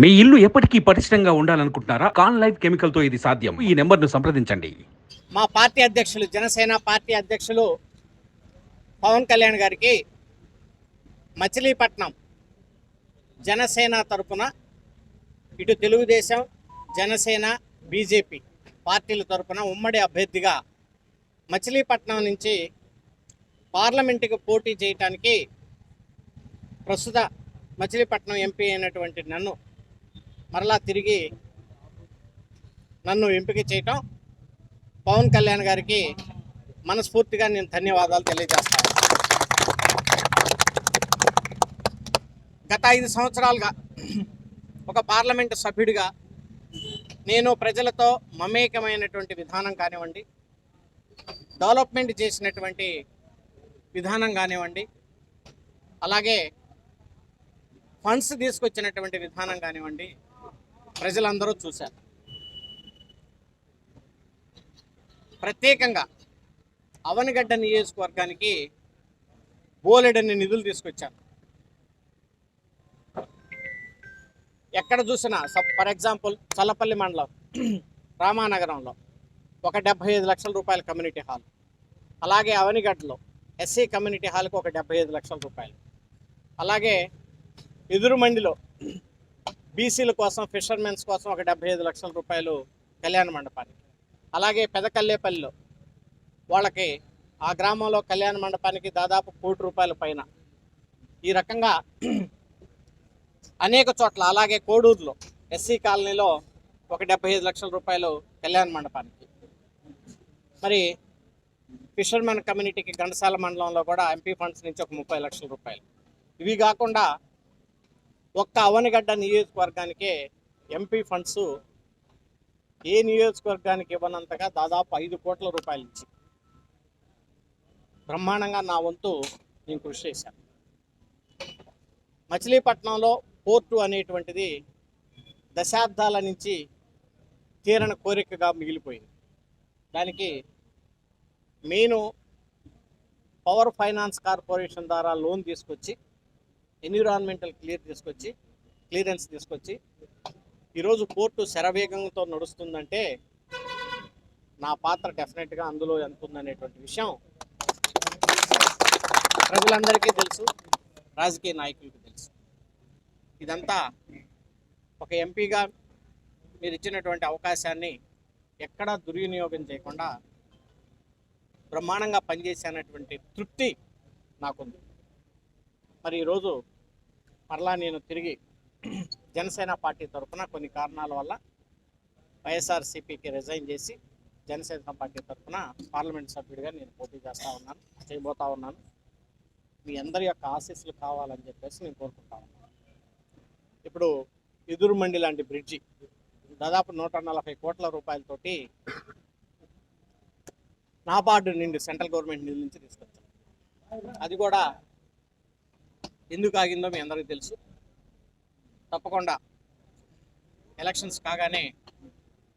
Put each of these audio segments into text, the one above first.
మీ ఇల్లు ఎప్పటికీ పటిష్టంగా ఉండాలనుకుంటున్నారా? కాన్ లైఫ్ కెమికల్తో ఇది సాధ్యం. ఈ నెంబర్ను సంప్రదించండి. మా పార్టీ అధ్యక్షులు జనసేన పార్టీ అధ్యక్షులు పవన్ కళ్యాణ్ గారికి మచిలీపట్నం జనసేన తరపున ఇటు తెలుగుదేశం జనసేన బీజేపీ పార్టీల తరపున ఉమ్మడి అభ్యర్థిగా మచిలీపట్నం నుంచి పార్లమెంటుకు పోటీ చేయటానికి ప్రస్తుత మచిలీపట్నం ఎంపీ అయినటువంటి నన్ను మరలా తిరిగి నన్ను ఎంపిక చేయటం పవన్ కళ్యాణ్ గారికి మనస్ఫూర్తిగా నేను ధన్యవాదాలు తెలియజేస్తాను గత ఐదు సంవత్సరాలుగా ఒక పార్లమెంటు సభ్యుడిగా నేను ప్రజలతో మమేకమైనటువంటి విధానం కానివ్వండి డెవలప్మెంట్ చేసినటువంటి విధానం కానివ్వండి అలాగే ఫండ్స్ తీసుకొచ్చినటువంటి విధానం కానివ్వండి ప్రజలందరూ చూశారు. ప్రత్యేకంగా అవనిగడ్డ నియోజకవర్గానికి బోలెడన్ని నిధులు తీసుకొచ్చారు. ఎక్కడ చూసినా ఫర్ ఎగ్జాంపుల్ చల్లపల్లి మండలం రామానగరంలో ఒక డెబ్బై ఐదు లక్షల రూపాయల కమ్యూనిటీ హాల్. అలాగే అవనిగడ్డలో ఎస్సీ కమ్యూనిటీ హాల్కి ఒక డెబ్బై ఐదు లక్షల రూపాయలు. అలాగే ఎదురుమండిలో బీసీల కోసం ఫిషర్మెన్స్ కోసం ఒక డెబ్బై ఐదు లక్షల రూపాయలు కళ్యాణ మండపానికి. అలాగే పెదకల్లేపల్లిలో వాళ్ళకి ఆ గ్రామంలో కళ్యాణ మండపానికి దాదాపు కోటి రూపాయల పైన. ఈ రకంగా అనేక చోట్ల అలాగే కోడూరులో ఎస్సీ కాలనీలో ఒక డెబ్బై ఐదు లక్షల రూపాయలు కళ్యాణ మండపానికి. మరి ఫిషర్మెన్ కమ్యూనిటీకి ఘంటసాల మండలంలో కూడా ఎంపీ ఫండ్స్ నుంచి ఒక ముప్పై లక్షల రూపాయలు. ఇవి కాకుండా ఒక్క అవనిగడ్డ నియోజకవర్గానికే ఎంపీ ఫండ్స్ ఏ నియోజకవర్గానికి ఇవ్వనంతగా దాదాపు ఐదు కోట్ల రూపాయలు ఇచ్చి బ్రహ్మాండంగా నా వంతు నేను కృషి చేశాను. మచిలీపట్నంలో పోర్టు అనేటువంటిది దశాబ్దాల నుంచి తీరని కోరికగా మిగిలిపోయింది. దానికి మెయిన్ పవర్ ఫైనాన్స్ కార్పొరేషన్ ద్వారా లోన్ తీసుకొచ్చి ఎన్విరాన్మెంటల్ క్లియర్ తీసుకొచ్చి క్లియరెన్స్ తీసుకొచ్చి ఈరోజు పోర్టు శరవేగంతో నడుస్తుందంటే నా పాత్ర డెఫినెట్గా అందులో ఎంత ఉందనేటువంటి విషయం ప్రజలందరికీ తెలుసు రాజకీయ నాయకులకు తెలుసు. ఇదంతా ఒక ఎంపీగా మీరు ఇచ్చినటువంటి అవకాశాన్ని ఎక్కడా దుర్వినియోగం చేయకుండా బ్రహ్మాండంగా పనిచేసేనటువంటి తృప్తి నాకుంది. మరి ఈరోజు మరలా నేను తిరిగి జనసేన పార్టీ తరఫున కొన్ని కారణాల వల్ల వైఎస్ఆర్సీపీకి రిజైన్ చేసి జనసేన పార్టీ తరఫున పార్లమెంట్ సభ్యుడిగా నేను పోటీ చేస్తూ ఉన్నాను చేయబోతా ఉన్నాను. మీ అందరి యొక్క ఆశీస్సులు కావాలని చెప్పేసి నేను కోరుకుంటా ఉన్నాను. ఇప్పుడు ఎదురుమండి లాంటి బ్రిడ్జి దాదాపు నూట నలభై కోట్ల రూపాయలతోటి నాబార్డు నుండి సెంట్రల్ గవర్నమెంట్ నిధుల నుంచి తీసుకొచ్చాం. అది కూడా ఎందుకు ఆగిందో మీ అందరికీ తెలుసు. తప్పకుండా ఎలక్షన్స్ కాగానే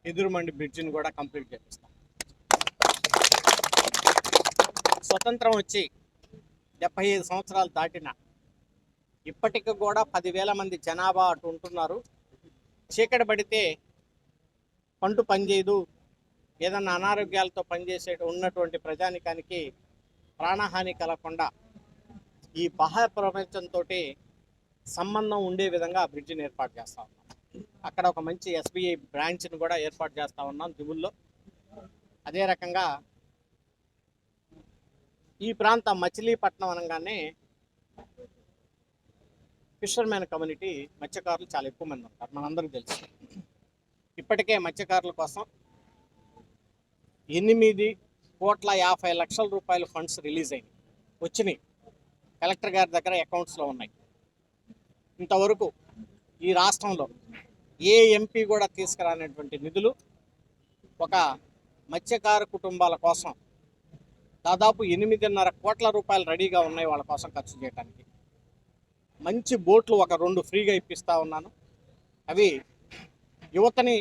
ఎదురుమండి బ్రిడ్జిని కూడా కంప్లీట్ చేపిస్తాం. స్వతంత్రం వచ్చి డెబ్బై ఐదు సంవత్సరాలు దాటిన ఇప్పటికి కూడా పదివేల మంది జనాభా అటు ఉంటున్నారు. చీకటి పడితే పంటు పనిచేయదు. ఏదన్నా అనారోగ్యాలతో పనిచేసే ఉన్నటువంటి ప్రజానికానికి ప్రాణహాని కలగకుండా ఈ బాహ్య ప్రపంచంతో సంబంధం ఉండే విధంగా ఆ బ్రిడ్జిని ఏర్పాటు చేస్తా ఉన్నాం. అక్కడ ఒక మంచి ఎస్బీఐ బ్రాంచ్ని కూడా ఏర్పాటు చేస్తా ఉన్నాం దిగుల్లో. అదే రకంగా ఈ ప్రాంతం మచిలీపట్నం అనగానే ఫిషర్మెన్ కమ్యూనిటీ మత్స్యకారులు చాలా ఎక్కువ మంది ఉంటారు మనందరికీ తెలుసు. ఇప్పటికే మత్స్యకారుల కోసం ఎనిమిది కోట్ల యాభై లక్షల రూపాయల ఫండ్స్ రిలీజ్ అయినాయి. వచ్చినాయి. కలెక్టర్ గారి దగ్గర అకౌంట్స్లో ఉన్నాయి. ఇంతవరకు ఈ రాష్ట్రంలో ఏ ఎంపీ కూడా తీసుకురానటువంటి నిధులు ఒక మత్స్యకార కుటుంబాల కోసం దాదాపు ఎనిమిదిన్నర కోట్ల రూపాయలు రెడీగా ఉన్నాయి వాళ్ళ కోసం ఖర్చు చేయడానికి మంచి బోట్లు ఒక రెండు ఫ్రీగా ఇప్పిస్తూ ఉన్నాను. అవి యువతని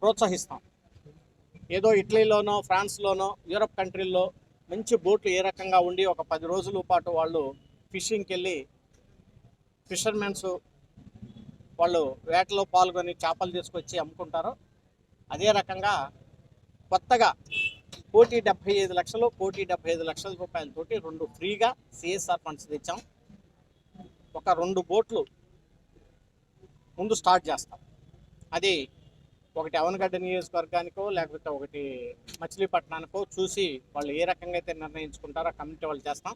ప్రోత్సహిస్తాం. ఏదో ఇటలీలోనో ఫ్రాన్స్లోనో యూరప్ కంట్రీల్లో మంచి బోట్లు ఏ రకంగా ఉండి ఒక పది రోజుల పాటు వాళ్ళు ఫిషింగ్కి వెళ్ళి ఫిషర్మెన్స్ వాళ్ళు వేటలో పాల్గొని చేపలు తీసుకొచ్చి అమ్ముకుంటారు. అదే రకంగా కొత్తగా కోటి డెబ్బై ఐదు లక్షలు కోటి డెబ్బై ఐదు లక్షల రూపాయలతోటి రెండు ఫ్రీగా సిఎస్ఆర్ ఫండ్స్ తెచ్చాం. ఒక రెండు బోట్లు ముందు స్టార్ట్ చేస్తాం. అది ఒకటి అవనగడ్డ నియోజకవర్గానికో లేకపోతే ఒకటి మచిలీపట్నానికో చూసి వాళ్ళు ఏ రకంగా అయితే నిర్ణయించుకుంటారో ఆ కమిటీ వాళ్ళు చేస్తాం.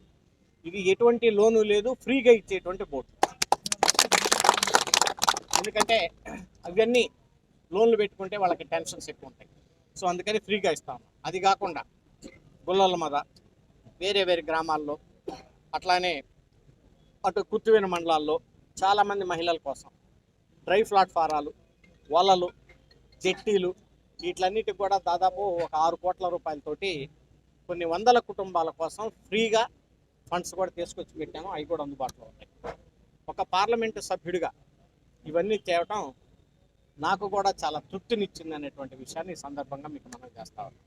ఇది ఎటువంటి లోను లేదు ఫ్రీగా ఇచ్చేటువంటి బోట్ ఎందుకంటే అవన్నీ లోన్లు పెట్టుకుంటే వాళ్ళకి టెన్షన్స్ ఎక్కువ ఉంటాయి. సో అందుకని ఫ్రీగా ఇస్తాం. అది కాకుండా గుల్లల మీద వేరే వేరే గ్రామాల్లో అట్లానే అటు కుర్తివేన మండలాల్లో చాలామంది మహిళల కోసం డ్రై ప్లాట్ఫారాలు వలలు జెట్టీలు వీటిలన్నిటికి కూడా దాదాపు ఒక ఆరు కోట్ల రూపాయలతోటి కొన్ని వందల కుటుంబాల కోసం ఫ్రీగా ఫండ్స్ కూడా తీసుకొచ్చి పెట్టాము. అవి కూడా అందుబాటులో ఉన్నాయి. ఒక పార్లమెంటు సభ్యుడిగా ఇవన్నీ చేయటం నాకు కూడా చాలా తృప్తినిచ్చింది అనేటువంటి విషయాన్ని ఈ సందర్భంగా మీకు మనం చేస్తా ఉన్నాం.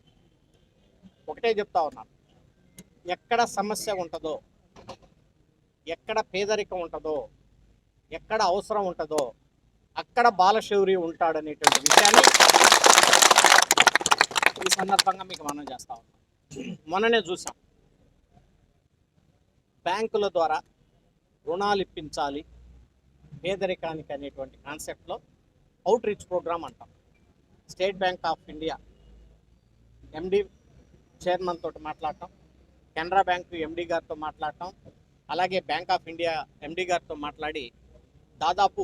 ఒకటే చెప్తా ఉన్నాను. ఎక్కడ సమస్య ఉంటుందో ఎక్కడ పేదరికం ఉంటుందో ఎక్కడ అవసరం ఉంటుందో అక్కడ బాలశౌరి ఉంటాడనేటువంటి విషయాన్ని ఈ సందర్భంగా మీకు మనం చేస్తా ఉన్నాం. మొన్ననే చూసాం. బ్యాంకుల ద్వారా రుణాలు ఇప్పించాలి పేదరికానికి అనేటువంటి కాన్సెప్ట్లో అవుట్ రీచ్ ప్రోగ్రామ్ అంటాం. State Bank of India MD chairman తోటి మాట్లాడటం కెనరా బ్యాంకు ఎండి గారితో మాట్లాడటం అలాగే బ్యాంక్ ఆఫ్ ఇండియా ఎండి గారితో మాట్లాడి దాదాపు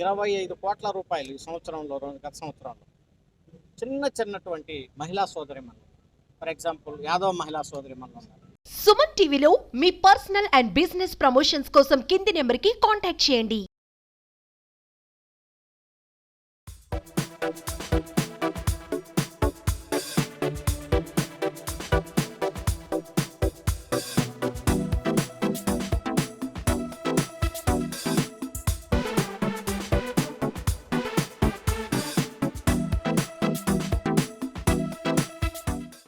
ఇరవై ఐదు కోట్ల రూపాయలు ఈ సంవత్సరంలో గత సంవత్సరంలో చిన్న చిన్నటువంటి మహిళా సోదరిమణులు. ఫర్ ఎగ్జాంపుల్ యాదవ్ మహిళా సోదరిమణులు ఉన్నారు. సుమన్ టీవీలో మీ పర్సనల్ అండ్ బిజినెస్ ప్రమోషన్స్ కోసం కింది నెంబర్కి కాంటాక్ట్ చేయండి.